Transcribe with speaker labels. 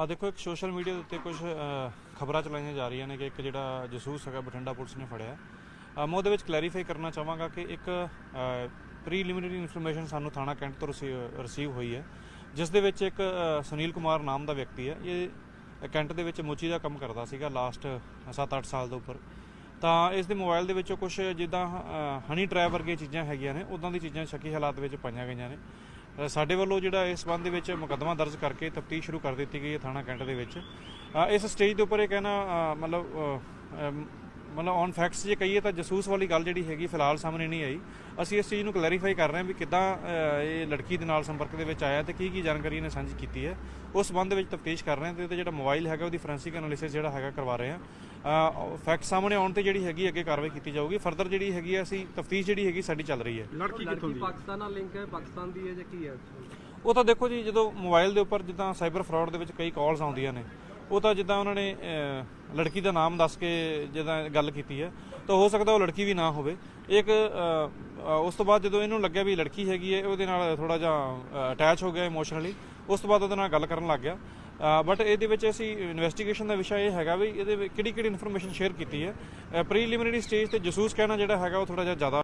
Speaker 1: ਆ ਦੇਖੋ, ਇੱਕ ਸੋਸ਼ਲ ਮੀਡੀਆ ਦੇ ਉੱਤੇ ਕੁਝ ਖਬਰਾਂ ਚਲਾਈਆਂ ਜਾ ਰਹੀਆਂ ਨੇ ਕਿ ਇੱਕ ਜਿਹੜਾ ਜਸੂਸ ਹੈਗਾ, ਬਠਿੰਡਾ ਪੁਲਿਸ ਨੇ ਫੜਿਆ। ਮੈਂ ਉਹਦੇ ਵਿੱਚ ਕਲੈਰੀਫਾਈ ਕਰਨਾ ਚਾਹਾਂਗਾ ਕਿ ਇੱਕ ਪ੍ਰੀਲਿਮਿਨਰੀ ਇਨਫੋਰਮੇਸ਼ਨ ਸਾਨੂੰ ਥਾਣਾ ਕੈਂਟ ਤੋਂ ਰਿਸੀਵ ਹੋਈ ਹੈ, ਜਿਸ ਦੇ ਵਿੱਚ ਇੱਕ ਸੁਨੀਲ ਕੁਮਾਰ ਨਾਮ ਦਾ ਵਿਅਕਤੀ ਹੈ। ਇਹ ਕੈਂਟ ਦੇ ਵਿੱਚ ਮੋਚੀ ਦਾ ਕੰਮ ਕਰਦਾ ਸੀਗਾ ਲਾਸਟ 7-8 ਸਾਲ ਦੇ ਉੱਪਰ। ਤਾਂ ਇਸ ਦੇ ਮੋਬਾਈਲ ਦੇ ਵਿੱਚੋਂ ਕੁਝ ਜਿੱਦਾਂ ਹਨੀ ਟਰੈਪ ਵਰਗੀਆਂ ਚੀਜ਼ਾਂ ਹੈਗੀਆਂ ਨੇ ਉਦਾਂ ਦੀ ਚੀਜ਼ਾਂ ਸ਼ੱਕੀ ਹਾਲਾਤ ਵਿੱਚ ਪਾਈਆਂ ਗਈਆਂ ਨੇ। ਸਾਡੇ ਵੱਲੋਂ ਜਿਹੜਾ ਇਸ ਸੰਬੰਧ ਦੇ ਵਿੱਚ ਮੁਕੱਦਮਾ ਦਰਜ ਕਰਕੇ ਤਫਤੀਸ਼ ਸ਼ੁਰੂ ਕਰ ਦਿੱਤੀ ਗਈ ਹੈ ਥਾਣਾ ਕੈਂਟ ਦੇ ਵਿੱਚ। ਇਸ ਸਟੇਜ ਦੇ ਉੱਪਰ ਇਹ ਕਹਿਣਾ ਮਤਲਬ ਮਤਲਬ ਔਨ ਫੈਕਟਸ ਜੇ ਕਹੀਏ ਤਾਂ ਜਸੂਸ ਵਾਲੀ ਗੱਲ ਜਿਹੜੀ ਹੈਗੀ ਫਿਲਹਾਲ ਸਾਹਮਣੇ ਨਹੀਂ ਆਈ। ਅਸੀਂ ਇਸ ਚੀਜ਼ ਨੂੰ ਕਲੈਰੀਫਾਈ ਕਰ ਰਹੇ ਹਾਂ ਵੀ ਕਿੱਦਾਂ ਇਹ ਲੜਕੀ ਦੇ ਨਾਲ ਸੰਪਰਕ ਦੇ ਵਿੱਚ ਆਇਆ ਤੇ ਕੀ ਕੀ ਜਾਣਕਾਰੀ ਇਹਨੇ ਸਾਂਝੀ ਕੀਤੀ ਹੈ। ਉਸ ਸੰਬੰਧ ਵਿੱਚ ਤਫਤੀਸ਼ ਕਰ ਰਹੇ ਹਾਂ ਤੇ ਜਿਹੜਾ ਮੋਬਾਈਲ ਹੈਗਾ ਉਹਦੀ ਫੋਰੈਂਸਿਕ ਐਨਾਲਿਸਿਸ ਜਿਹੜਾ ਹੈਗਾ ਕਰਵਾ ਰਹੇ ਹਾਂ। ਫੈਕਟ ਸਾਹਮਣੇ ਆਉਣ ਤੇ ਜਿਹੜੀ ਹੈਗੀ ਅੱਗੇ ਕਾਰਵਾਈ ਕੀਤੀ ਜਾਊਗੀ। ਫਰਦਰ ਜਿਹੜੀ ਹੈਗੀ ਹੈ ਅਸੀਂ ਤਫਤੀਸ਼ ਜਿਹੜੀ ਹੈਗੀ ਸਾਡੀ ਚੱਲ ਰਹੀ ਹੈ।
Speaker 2: ਲੜਕੀ ਕਿੱਥੋਂ ਦੀ
Speaker 3: ਪਾਕਿਸਤਾਨ ਨਾਲ ਲਿੰਕ ਹੈ ਪਾਕਿਸਤਾਨ ਦੀ ਹੈ ਜਾਂ ਕੀ ਹੈ?
Speaker 1: ਉਹ ਤਾਂ ਦੇਖੋ ਜੀ ਜਦੋਂ ਮੋਬਾਈਲ ਦੇ ਉੱਪਰ ਜਿੱਦਾਂ ਸਾਈਬਰ ਫਰਾਡ ਦੇ ਵਿੱਚ ਕਈ ਕਾਲਸ ਆਉਂਦੀਆਂ ਨੇ ਉਹ ਤਾਂ ਜਿੱਦਾਂ ਉਹਨਾਂ ਨੇ ਲੜਕੀ ਦਾ ਨਾਮ ਦੱਸ ਕੇ ਜਿੱਦਾਂ ਗੱਲ ਕੀਤੀ ਹੈ, ਤਾਂ ਹੋ ਸਕਦਾ ਉਹ ਲੜਕੀ ਵੀ ਨਾ ਹੋਵੇ। ਇੱਕ ਉਸ ਤੋਂ ਬਾਅਦ ਜਦੋਂ ਇਹਨੂੰ ਲੱਗਿਆ ਵੀ ਲੜਕੀ ਹੈਗੀ ਹੈ, ਉਹਦੇ ਨਾਲ ਥੋੜਾ ਜਿਹਾ ਅਟੈਚ ਹੋ ਗਿਆ ਇਮੋਸ਼ਨਲੀ ਉਸ ਤੋਂ ਬਾਅਦ ਉਹਦੇ ਨਾਲ ਗੱਲ ਕਰਨ ਲੱਗ ਗਿਆ। ਬਟ ਇਹਦੇ ਵਿੱਚ ਅਸੀਂ ਇਨਵੈਸਟੀਗੇਸ਼ਨ ਦਾ ਵਿਸ਼ਾ ਇਹ ਹੈਗਾ ਵੀ ਇਹਦੇ ਵਿੱਚ ਕਿਹੜੀ ਕਿਹੜੀ ਇਨਫੋਰਮੇਸ਼ਨ ਸ਼ੇਅਰ ਕੀਤੀ ਹੈ। ਪ੍ਰੀਲਿਮਿਨਰੀ ਸਟੇਜ ਤੇ ਜਸੂਸ ਕਹਿਣਾ ਜਿਹੜਾ ਹੈਗਾ ਉਹ ਥੋੜਾ ਜਿਹਾ ਜ਼ਿਆਦਾ